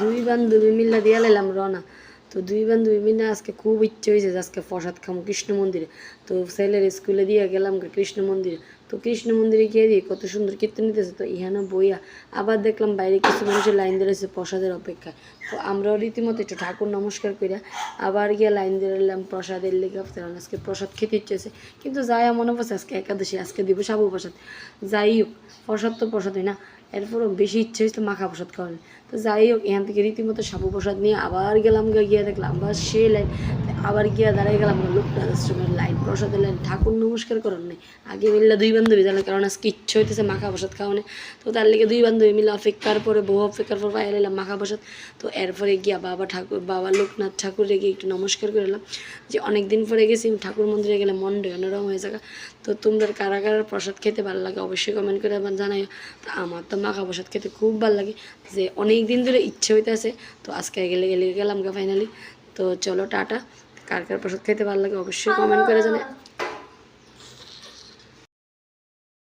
দুই বান্ধবী মিল্লা দিয়া লাইলাম রওনা। তো দুই বান্ধবী মিলে আজকে খুব ইচ্ছে হয়েছে যে আজকে প্রসাদ খামো কৃষ্ণ মন্দিরে। তো ছেলের স্কুলে দিয়ে গেলাম কৃষ্ণ মন্দিরে। তো কৃষ্ণ মন্দিরে গিয়ে দিয়ে কত সুন্দর কীর্তন নিতেছে তো ইহানো বইয়া আবার দেখলাম বাইরে কিছু মানুষের লাইন ধরেছে প্রসাদের অপেক্ষায়। তো আমরাও রীতিমতো একটু ঠাকুর নমস্কার করিয়া আবার গিয়ে লাইন ধরলাম প্রসাদের লেগে। আজকে প্রসাদ খেতে ইচ্ছেছে কিন্তু যাই মনে পড়ছে আজকে একাদশী, আজকে দিব সাবু প্রসাদ। যাই হোক, প্রসাদ তো প্রসাদ হয় না। এরপরও বেশি ইচ্ছে হয়েছে মাখা প্রসাদ খাওয়ানো তো যাই হোক, এখান থেকে রীতিমতো সাবু প্রসাদ নিয়ে আবার গেলাম গা গিয়ে দেখলাম আবার সে লাইন আবার গিয়ে দাঁড়াই গেলাম লোকনাথ আশ্রমের লাইন প্রসাদের লাইন ঠাকুর নমস্কার করার নেই। আগে মিললে দুই বান্ধবী জানে, কারণ আজকে ইচ্ছে হইতেছে মাখা প্রসাদ খাওয়ানো। তো তার লেগে দুই বান্ধবী মিলে অপেক্ষার পরে, বহু অপেক্ষার পর বাইরে এলাম মাখা প্রসাদ। তো এরপরে গিয়া বাবা ঠাকুর, বাবা লোকনাথ ঠাকুরে গিয়ে একটু নমস্কার করে এলাম। যে অনেক দিন পরে গেছি ঠাকুর মন্দিরে গেলে মনটা অন্যরকম হয়ে যাবে। তো তোমরা কারা প্রসাদ খেতে ভালো লাগে অবশ্যই কমেন্ট করে আবার জানাইও। তো আমার তো মাখা প্রসাদ খেতে খুব ভালো লাগে। যে অনেক দিন ধরে ইচ্ছে হইতেছে, তো আজকে গেলে গেলে গেলাম গা ফাইনালি তো চলো টাটা, কার কার প্রসাদ খেতে ভালো লাগে অবশ্যই কমেন্ট করে জানাই।